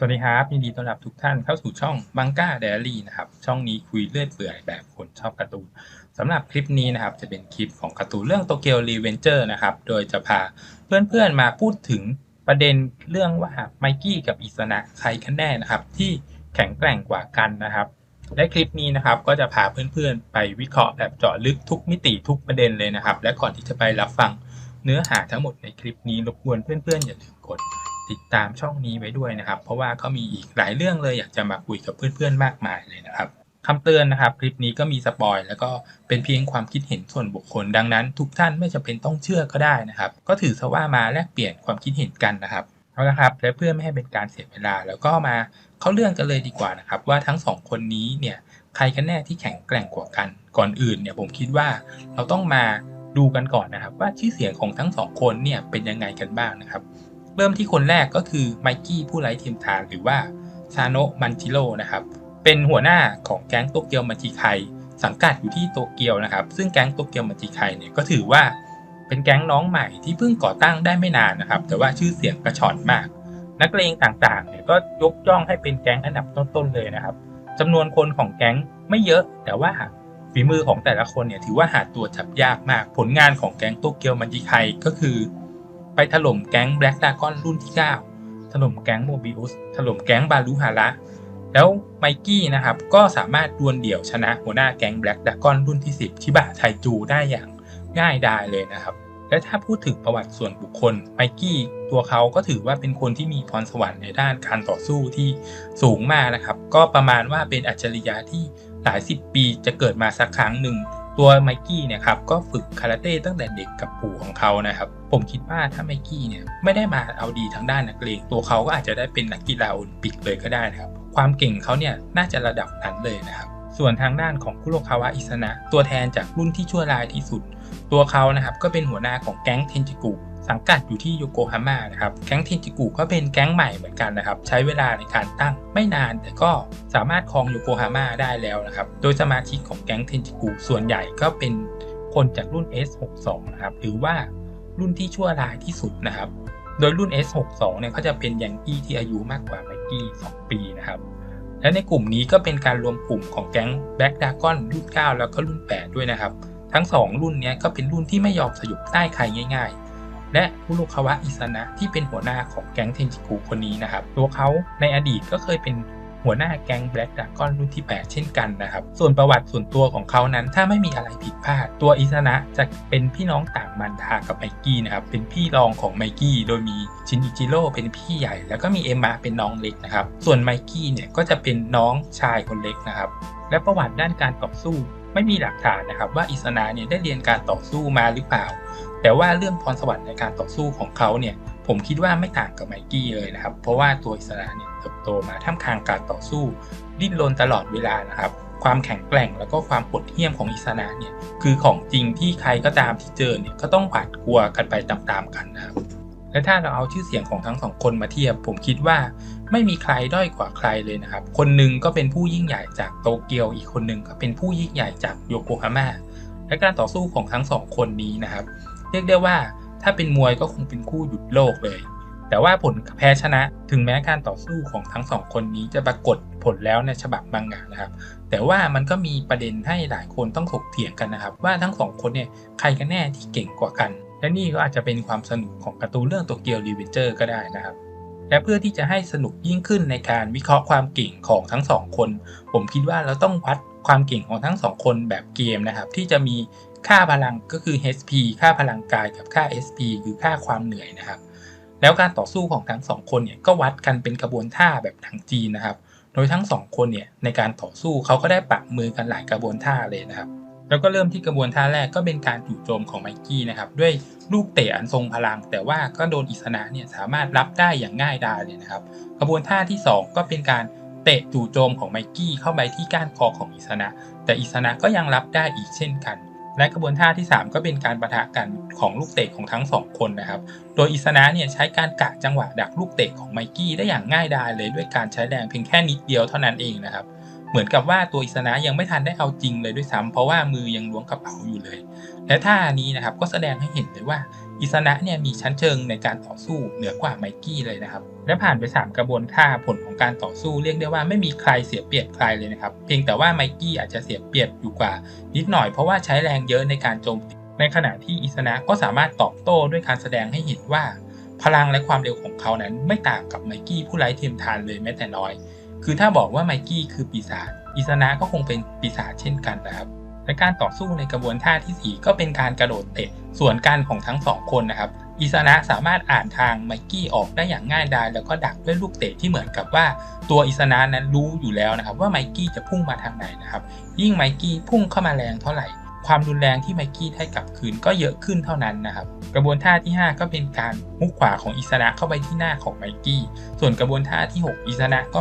สวัสดีครับ ยินดีต้อนรับทุกท่านเข้าสู่ช่องบังก้าเดลี่นะครับ ช่องนี้คุยเลื่อยเปื่อยแบบคนชอบการ์ตูนสำหรับคลิปนี้นะครับ จะเป็นคลิปของการ์ตูนเรื่องโตเกียวรีเวนเจอร์นะครับ โดยจะพาเพื่อนๆมาพูดถึงประเด็นเรื่องว่าไมกี้กับอิสนะใครกันแน่นะครับ ที่แข็งแกร่งกว่ากันนะครับ และคลิปนี้นะครับก็จะพาเพื่อนๆ ไปวิเคราะห์แบบเจาะลึกทุกมิติทุกประเด็นเลยนะครับ และก่อนที่จะไปรับฟังเนื้อหาทั้งหมดในคลิปนี้รบกวนเพื่อนๆอย่าลืมกด ติดตามช่องนี้ไว้ด้วยนะครับ เพราะว่าเขามีอีกหลายเรื่องเลยอยากจะมาคุยกับเพื่อนๆมากมายเลยนะครับคำเตือนนะครับ คลิปนี้ก็มีสปอยแล้วก็เป็นเพียงความคิดเห็นส่วนบุคคล ดังนั้น ทุกท่านไม่จำเป็นต้องเชื่อก็ได้นะครับ ก็ถือซะว่ามาแลกเปลี่ยนความคิดเห็นกันนะครับเอาละครับ และเพื่อไม่ให้เป็นการเสียเวลา แล้วก็มาเข้าเรื่องกันเลยดีกว่านะครับ ว่าทั้งสองคนนี้เนี่ยใครกันแน่ที่แข็งแกร่งกว่ากัน ก่อนอื่นเนี่ยผมคิดว่าเราต้องมาดูกันก่อนนะครับ ว่าชื่อเสียงของทั้งสองคนเนี่ยเป็นยังไงกันบ้างนะครับ เริ่มที่คนแรกก็คือไมกี้ผู้ไร้เทียมทานหรือว่าซาโนะมันจิโร่นะครับ เป็นหัวหน้าของแก๊งโตเกียวมัจิไคสังกัดอยู่ที่โตเกียวนะครับ ซึ่งแก๊งโตเกียวมัจิไคเนี่ยก็ถือว่าเป็นแก๊งน้องใหม่ที่เพิ่งก่อตั้งได้ไม่นานนะครับ แต่ว่าชื่อเสียงกระชอนมาก นักเลงต่างๆเนี่ยก็ยกย่องให้เป็นแก๊งอันดับต้นๆเลยนะครับจำนวนคนของแก๊งไม่เยอะ แต่ว่าฝีมือของแต่ละคนเนี่ยถือว่าหาตัวจับยากมาก ผลงานของแก๊งโตเกียวมัจิไคก็คือ ไปถล่มแก๊งแบล็กดากอนรุ่นที่ 9 ถล่มแก๊งโมบิอุสถล่มแก๊งบาลูฮาระแล้วไมกี้นะครับก็สามารถดวลเดี่ยวชนะหัวหน้าแก๊งแบล็กดากอนรุ่นที่ 10 ชิบะไทจูได้อย่างง่ายดายเลยนะครับ และถ้าพูดถึงประวัติส่วนบุคคลไมกี้ตัวเขาก็ถือว่าเป็นคนที่มีพรสวรรค์ในด้านการต่อสู้ที่สูงมากนะครับ ก็ประมาณว่าเป็นอัจฉริยะที่หลายสิบปีจะเกิดมาสักครั้งหนึ่ง ตัวไมกี้เนี่ยครับก็ฝึกคาราเต้ตั้งแต่เด็กกับปู่ของเขานะครับผมคิดว่าถ้าไมกี้เนี่ยไม่ได้มาเอาดีทางด้านนักเลงตัวเขาก็อาจจะได้เป็นนักกีฬาโอลิมปิกเลยก็ได้นะครับความเก่งเขาเนี่ยน่าจะระดับนั้นเลยนะครับส่วนทางด้านของคุโรคาวะอิสนะ ตัวแทนจากรุ่นที่ชั่วร้ายที่สุด ตัวเขานะครับก็เป็นหัวหน้าของแก๊งเทนจิกุ สังกัดอยู่ที่โยโกฮาม่านะครับแก๊งเทนจิกุก็เป็นแก๊งใหม่เหมือนกันนะครับใช้เวลาในการตั้งไม่นานแต่ก็สามารถครองโยโกฮาม่าได้แล้วนะครับโดยสมาชิกของแก๊งเทนจิกุส่วนใหญ่ก็เป็นคนจากรุ่น S62 นะครับหรือว่ารุ่นที่ชั่วร้ายที่สุดนะครับ โดยรุ่น S62 เนี่ยเขาจะเป็นยังกี้ที่อายุมากกว่าไมกี้ 2 ปีนะครับและในกลุ่มนี้ก็เป็นการรวมกลุ่มของแก๊งแบ็กดากอนรุ่น 9 แล้วก็รุ่น 8 ด้วยนะครับ ทั้ง 2 รุ่นนี้ก็เป็นรุ่นที่ไม่ยอมสยบใต้ใครง่าย ๆ และคุโรคาวะอิสนะที่เป็นหัวหน้าของแก๊งเทนจิกุคนนี้นะครับ ตัวเขาในอดีตก็เคยเป็นหัวหน้าแก๊งแบล็กดากอนรุ่นที่ 8 เช่นกันนะครับ ส่วนประวัติส่วนตัวของเขานั้น ถ้าไม่มีอะไรผิดพลาด ตัวอิสนะจะเป็นพี่น้องต่างมันทากับไมกี้นะครับ เป็นพี่รองของไมกี้ โดยมีชินอิจิโร่เป็นพี่ใหญ่ แล้วก็มีเอมะเป็นน้องเล็กนะครับ ส่วนไมกี้เนี่ยก็จะเป็นน้องชายคนเล็กนะครับ และประวัติด้านการต่อสู้ ไม่มีหลักฐานนะครับว่าอิสนาเนี่ยได้เรียนการต่อสู้มาหรือเปล่า แต่ว่าเรื่องพรสวรรค์ในการต่อสู้ของเขาเนี่ยผมคิดว่าไม่ต่างกับไมกี้เลยนะครับ เพราะว่าตัวอิสระเนี่ยเติบโตมาท่ามกลางการต่อสู้ ดิ้นรนตลอดเวลานะครับ ความแข็งแกร่งแล้วก็ความโหดเหี้ยมของอิสระเนี่ยคือของจริงที่ใครก็ตามที่เจอเนี่ยก็ต้องหวาดกลัวกันไปตามๆกันนะครับและถ้าเราเอาชื่อเสียงของทั้งสองคนมาเทียบ ผมคิดว่าไม่มีใครด้อยกว่าใครเลยนะครับ คนหนึ่งก็เป็นผู้ยิ่งใหญ่จากโตเกียวอีกคนหนึ่งก็เป็นผู้ยิ่งใหญ่จากโยโกฮาม่าและการต่อสู้ของทั้งสองคนนี้นะครับ เรียกได้ว่าถ้าเป็นมวยก็คงเป็นคู่หยุดโลกเลย แต่ว่าผลแพ้ชนะถึงแม้การต่อสู้ของทั้งสองคนนี้จะปรากฏผลแล้วในฉบับมังงะนะครับ แต่ว่ามันก็มีประเด็นให้หลายคนต้องถกเถียงกันนะครับ ว่าทั้งสองคนเนี่ยใครกันแน่ที่เก่งกว่ากัน และนี่ก็อาจจะเป็นความสนุกของการ์ตูนเรื่องโตเกียวรีเวนเจอร์ก็ได้นะครับและเพื่อที่จะให้สนุกยิ่งขึ้นในการวิเคราะห์ความเก่งของทั้งสองคน ผมคิดว่าเราต้องวัดความเก่งของทั้งสองคนแบบเกมนะครับ ที่จะมี ค่าพลังก็คือ HP ค่าพลังกายกับค่า SP คือค่าความเหนื่อยนะครับ แล้วการต่อสู้ของทั้งสองคนเนี่ยก็วัดกันเป็นกระบวนท่าแบบทางจีนนะครับ โดยทั้งสองคนเนี่ยในการต่อสู้เขาก็ได้ปะมือกันหลายกระบวนท่าเลยนะครับแล้วก็เริ่มที่กระบวนท่าแรกก็เป็นการจู่โจมของไมกี้นะครับด้วยลูกเตะอันทรงพลัง แต่ว่าก็โดนอิสนะเนี่ยสามารถรับได้อย่างง่ายดายเลยนะครับ กระบวนท่าที่ 2 ก็เป็นการเตะจู่โจมของไมกี้เข้าไปที่ก้านคอของอิสนะแต่อิสนะก็ยังรับได้อีกเช่นกัน และกระบวนท่าที่ 3 ก็เป็นการประทะกันของลูกเตะของทั้ง 2 คนนะครับ โดยอิสนะเนี่ยใช้การกะจังหวะดักลูกเตะของไมกี้ได้อย่างง่ายดายเลยด้วยการใช้แรงเพียงแค่นิดเดียวเท่านั้นเองนะครับ เหมือนกับว่าตัวอิสนะยังไม่ทันได้เอาจริงเลยด้วยซ้ำเพราะว่ามือยังล้วงกระเป๋าอยู่เลย และท่านี้นะครับก็แสดงให้เห็นเลยว่า อิสนะเนี่ยมีชั้นเชิงในการต่อสู้เหนือกว่าไมกี้เลยนะครับ และผ่านไป 3 กระบวนท่าผลของการต่อสู้เรียกได้ว่าไม่มีใครเสียเปรียบใครเลยนะครับ เพียงแต่ว่าไมกี้อาจจะเสียเปรียบอยู่กว่า นิดหน่อยเพราะว่าใช้แรงเยอะในการโจมตี ในขณะที่อิสนะก็สามารถตอบโต้ด้วยการแสดงให้เห็นว่า พลังและความเร็วของเขานั้นไม่ต่างกับไมกี้ผู้ไร้เทียมทานเลยแม้แต่น้อย คือถ้าบอกว่าไมกี้คือปีศาจอิสนะก็คงเป็นปีศาจเช่นกันนะครับ และการต่อสู้ในกระบวนท่าที่ 4 ก็เป็นการกระโดดเตะส่วนกันของทั้งสองคนนะครับอิสนะสามารถอ่านทางไมกี้ออกได้อย่างง่ายดายแล้วก็ดักด้วยลูกเตะที่เหมือนกับว่า ตัวอิสนะนั้นรู้อยู่แล้วนะครับ ว่าไมกี้จะพุ่งมาทางไหนนะครับ ยิ่งไมกี้พุ่งเข้ามาแรงเท่าไหร่ ความรุนแรงที่ไมกี้ให้กลับคืนก็เยอะขึ้นเท่านั้นนะครับ กระบวนท่าที่ 5 ก็เป็นการมุกขวาของอิสนะเข้าไปที่หน้าของไมกี้ส่วนกระบวนท่าที่ 6 อิสนะก็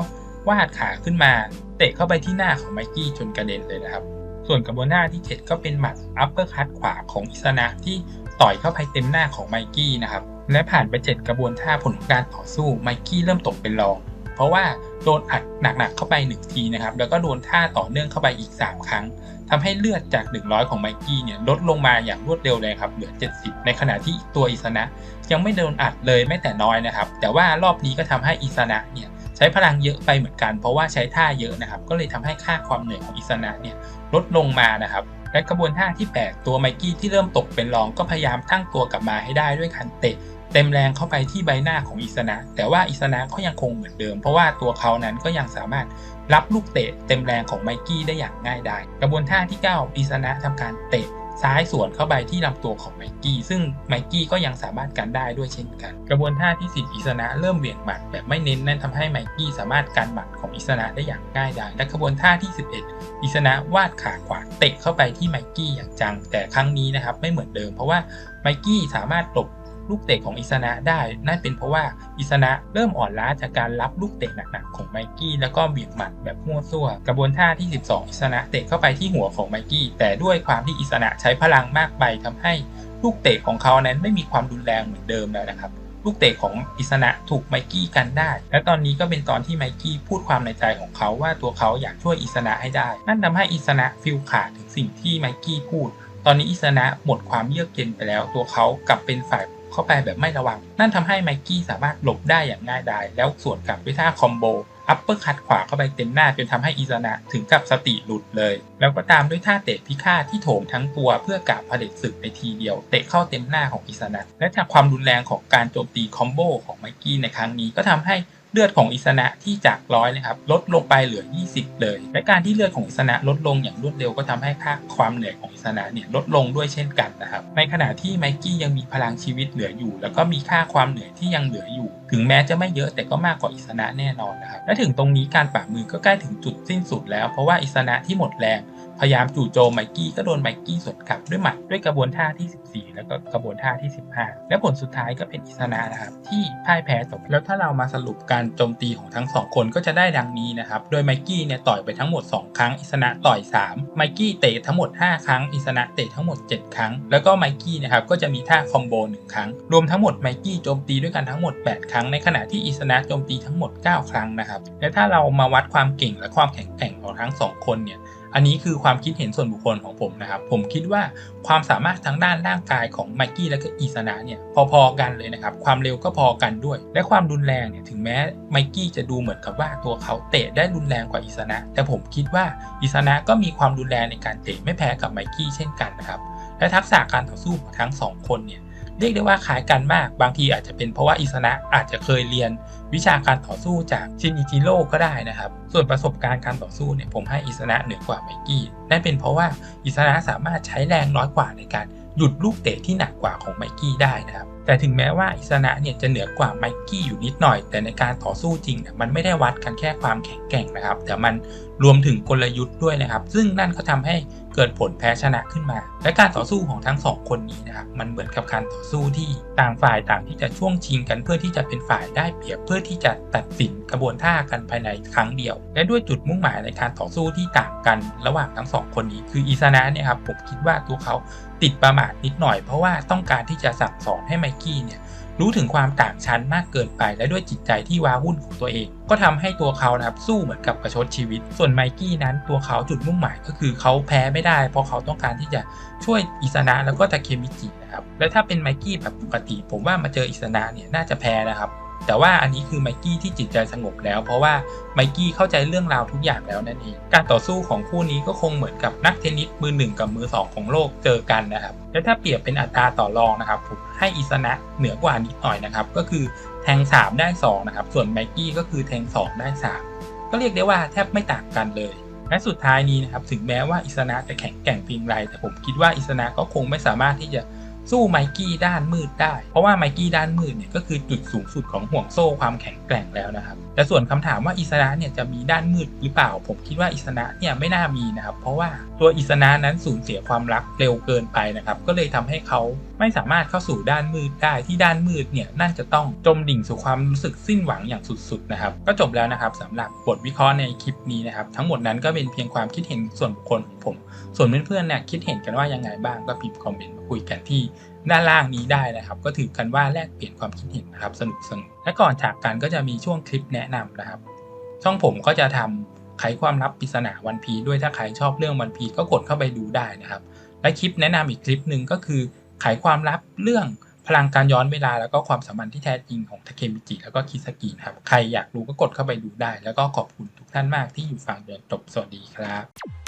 วาดขาขึ้นมา เตะเข้าไปที่หน้าของไมกี้จนกระเด็นเลยนะครับ ส่วนกระบวนท่าที่ 7 ก็เป็นหมัดอัปเปอร์คัตขวาของอิสนะที่ต่อยเข้าไปเต็มหน้าของไมกี้นะครับ และผ่านไป 7 กระบวนท่าผลของการต่อสู้ไมกี้เริ่มตกเป็นรอง เพราะว่าโดนอัดหนักๆเข้าไป 1 ทีนะครับ แล้วก็โดนท่าต่อเนื่องเข้าไปอีก 3 ครั้งทำให้เลือดจาก 100 ของไมกี้เนี่ยลดลงมาอย่างรวดเร็วเลยครับเหลือ 70 ในขณะที่ตัวอิสนะ ยังไม่โดนอัดเลยแม้แต่น้อยนะครับ แต่ว่ารอบนี้ก็ทำให้อิสนะเนี่ยใช้พลังเยอะไปเหมือนกันเพราะว่าใช้ท่าเยอะนะครับ ก็เลยทำให้ค่าความเหนื่อยของอิสนะเนี่ย ลดลงมานะครับและกระบวนท่าที่ 8 ตัวไมกี้ที่เริ่มตกเป็นรองก็พยายามตั้งตัวกลับมาให้ได้ด้วยการเตะเต็มแรงเข้าไปที่ใบหน้าของอิสนะ แต่ว่าอิสนะก็ยังคงเหมือนเดิม เพราะว่าตัวเขานั้นก็ยังสามารถรับลูกเตะเต็มแรงของไมกี้ได้อย่างง่ายดายกระบวนท่าที่ 9 อิสนะทำการเตะ ซ้ายสวนเข้าไปที่ลำตัวของไมกี้ซึ่งไมกี้ก็ยังสามารถกันได้ด้วยเช่นกัน กระบวนท่าที่สิบอิสนะเริ่มเบี่ยงหมัดแบบไม่เน้นนั่นทำให้ไมกี้สามารถกันหมัดของอิสนะได้อย่างง่ายดายและกระบวนท่าที่ 11 อิสนะวาดขาขวาเตะเข้าไปที่ไมกี้อย่างจังแต่ครั้งนี้นะครับไม่เหมือนเดิม เพราะว่าไมกี้สามารถหลบ ลูกเตะของอิสนะได้ นั่นเป็นเพราะว่าอิสนะเริ่มอ่อนล้าจากการรับลูกเตะหนักๆของไมกี้แล้วก็เบียงหมัดแบบมั่วซั่ว กระบวนท่าที่ 12 อิสนะเตะเข้าไปที่หัวของไมกี้ แต่ด้วยความที่อิสนะใช้พลังมากไปทำให้ลูกเตะของเขานั้นไม่มีความรุนแรงเหมือนเดิมแล้วนะครับลูกเตะของอิสนะถูกไมกี้กันได้ และตอนนี้ก็เป็นตอนที่ไมกี้พูดความในใจของเขาว่าตัวเขาอยากช่วยอิสนะให้ได้ นั่นทำให้อิสนะฟิลขาดถึงสิ่งที่ไมกี้พูด ตอนนี้อิสนะหมดความเยือกเย็นไปแล้ว ตัวเขากลับเป็นฝ่าย เข้าไปแบบไม่ระวัง นั่นทำให้ไมกี้สามารถหลบได้อย่างง่ายดาย แล้วสวนกลับด้วยท่าคอมโบ อัปเปอร์คัดขวาเข้าไปเต็มหน้าจนทำให้อิซานะถึงกับสติหลุดเลย แล้วก็ตามด้วยท่าเตะพิฆาตที่โถมทั้งตัวเพื่อกาบผลิตศึกในทีเดียว เตะเข้าเต็มหน้าของอิซานะและจากความรุนแรงของการโจมตีคอมโบของไมกี้ในครั้งนี้ก็ทำให้ เลือดของอิสนะที่จากร้อยนะครับลดลงไปเหลือ 20 เลย และการที่เลือดของอิสนะลดลงอย่างรวดเร็วก็ทำให้ค่าความเหนื่อยของอิสนะเนี่ยลดลงด้วยเช่นกันนะครับ ในขณะที่ไมกี้ยังมีพลังชีวิตเหลืออยู่ แล้วก็มีค่าความเหนื่อยที่ยังเหลืออยู่ ถึงแม้จะไม่เยอะแต่ก็มากกว่าอิสนะแน่นอนนะครับ และถึงตรงนี้การปรามือก็ใกล้ถึงจุดสิ้นสุดแล้วเพราะว่าอิสนะที่หมดแรง พยายามจู่โจมไมกี้ก็โดนไมกี้สวนกลับด้วยหมัดด้วยกระบวนท่าที่ 14 แล้วก็กระบวนท่าที่ 15 และผลสุดท้ายก็เป็นอิสนะนะครับที่พ่ายแพ้จบแล้วถ้าเรามาสรุปการโจมตีของทั้ง 2 คนก็จะได้ดังนี้นะครับโดยไมกี้เนี่ยต่อยไปทั้งหมด 2 ครั้งอิสนะต่อย 3 ไมกี้เตะทั้งหมด 5 ครั้งอิสนะเตะทั้งหมด 7 ครั้ง แล้วก็ไมกี้นะครับก็จะมีท่าคอมโบ1ครั้ง รวมทั้งหมดไมกี้โจมตีด้วยกันทั้งหมด 8 ครั้งในขณะที่อิสนะโจมตีทั้งหมด 9 ครั้งนะครับและถ้าเรามาวัดความเก่งและความแข็งแกร่งของทั้ง 2 คนเนี่ยอันนี้คือความคิดเห็นส่วนบุคคลของผมนะครับ ผมคิดว่าความสามารถทางด้านร่างกายของไมกี้และก็อิสนะเนี่ยพอๆกันเลยนะครับ ความเร็วก็พอกันด้วย และความรุนแรงเนี่ยถึงแม้ไมกี้จะดูเหมือนกับว่าตัวเขาเตะได้รุนแรงกว่าอิสนะแต่ผมคิดว่าอิสนะก็มีความรุนแรงในการเตะไม่แพ้กับไมกี้เช่นกันนะครับและทักษะการต่อสู้ของทั้งสองคนเนี่ย เรียกได้ว่าคล้ายกันมาก บางทีอาจจะเป็นเพราะว่าอิสนะอาจจะเคยเรียนวิชาการต่อสู้จากชินอิจิโร่ก็ได้นะครับ ส่วนประสบการณ์การต่อสู้เนี่ยผมให้อิสนะเหนือกว่าไมกี้ นั่นเป็นเพราะว่าอิสนะสามารถใช้แรงน้อยกว่าในการหยุดลูกเตะที่หนักกว่าของไมกี้ได้นะครับ แต่ถึงแม้ว่าอิสนะเนี่ยจะเหนือกว่าไมกี้อยู่นิดหน่อย แต่ในการต่อสู้จริงเนี่ยมันไม่ได้วัดกันแค่ความแข็งแกร่งนะครับ แต่มันรวมถึงกลยุทธ์ด้วยนะครับ ซึ่งนั่นก็ทำให้ เกิดผลแพ้ชนะขึ้นมา และการต่อสู้ของทั้งสองคนนี้นะครับมันเหมือนกับการต่อสู้ที่ต่างฝ่ายต่างที่จะช่วงชิงกัน เพื่อที่จะเป็นฝ่ายได้เปรียบเพื่อที่จะตัดสินกระบวนท่ากันภายในครั้งเดียว และด้วยจุดมุ่งหมายในการต่อสู้ที่ต่างกัน ระหว่างทั้งสองคนนี้ คืออิซานะเนี่ยครับผมคิดว่าตัวเขาติดประมาทนิดหน่อยเพราะว่าต้องการที่จะสั่งสอนให้ไมกี้เนี่ย รู้ถึงความต่างชั้นมากเกินไป และด้วยจิตใจที่ว้าวุ่นของตัวเอง ก็ทำให้ตัวเขานะครับสู้เหมือนกับประชดชีวิต ส่วนไมกี้นั้นตัวเขาจุดมุ่งหมายก็คือเขาแพ้ไม่ได้ เพราะเขาต้องการที่จะช่วยอิสนะแล้วก็ตะเคมิจินะครับและถ้าเป็นไมกี้แบบปกติ ผมว่ามาเจออิสนะเนี่ยน่าจะแพ้นะครับ แต่ว่าอันนี้คือไมกี้ที่จิตใจสงบแล้ว เพราะว่าไมกี้เข้าใจเรื่องราวทุกอย่างแล้วนั่นเอง การต่อสู้ของคู่นี้ก็คงเหมือนกับนักเทนนิสมือหนึ่งกับมือสองของโลกเจอกันนะครับ และถ้าเปรียบเป็นอัตราต่อรองนะครับผมให้อิสนะเหนือกว่านิดหน่อยนะครับ ก็คือแทง 3 ได้ 2 นะครับ ส่วนไมกี้ก็คือแทง 2 ได้ 3 ก็เรียกได้ว่าแทบไม่ต่างกันเลยและสุดท้ายนี้นะครับถึงแม้ว่าอิสนะจะแข็งแกร่งเพียงไรแต่ผมคิดว่าอิสนะก็คงไม่สามารถที่จะ สู้ไมกี้ด้านมืดได้ เพราะว่าไมกี้ด้านมืดเนี่ยก็คือจุดสูงสุดของห่วงโซ่ความแข็งแกร่งแล้วนะครับแต่ส่วนคำถามว่าอิสระเนี่ยจะมีด้านมืดหรือเปล่า ผมคิดว่าอิสระเนี่ยไม่น่ามีนะครับเพราะว่าตัวอิสระนั้นสูญเสียความรักเร็วเกินไปนะครับก็เลยทำให้เขา ไม่สามารถเข้าสู่ด้านมืดได้ที่ด้านมืดเนี่ยนั่นจะต้องจมดิ่งสู่ความรู้สึกสิ้นหวังอย่างสุดๆนะครับ ก็จบแล้วนะครับสำหรับบทวิเคราะห์ในคลิปนี้นะครับ ทั้งหมดนั้นก็เป็นเพียงความคิดเห็นส่วนบุคคลของผม ส่วนเพื่อนๆเนี่ยคิดเห็นกันว่ายังไงบ้างก็พิมพ์คอมเมนต์มาคุยกันที่ด้านล่างนี้ได้นะครับ ก็ถือกันว่าแลกเปลี่ยนความคิดเห็นนะครับสนุกสนุกและก่อนจากกันก็จะมีช่วงคลิปแนะนำนะครับ ช่องผมก็จะทำไขความลับปริศนาวันพีด้วยถ้าใครชอบเรื่องวันพีก็กดเข้าไปดูได้นะครับ และคลิปแนะนำอีกคลิปหนึ่งก็คือ ไขความลับเรื่องพลังการย้อนเวลาแล้วก็ความสัมพันธ์ที่แท้จริงของทาเคมิจิแล้วก็คิสกินะครับ ใครอยากรู้ก็กดเข้าไปดูได้ แล้วก็ขอบคุณทุกท่านมากที่อยู่ฟังจนจบสวัสดีครับ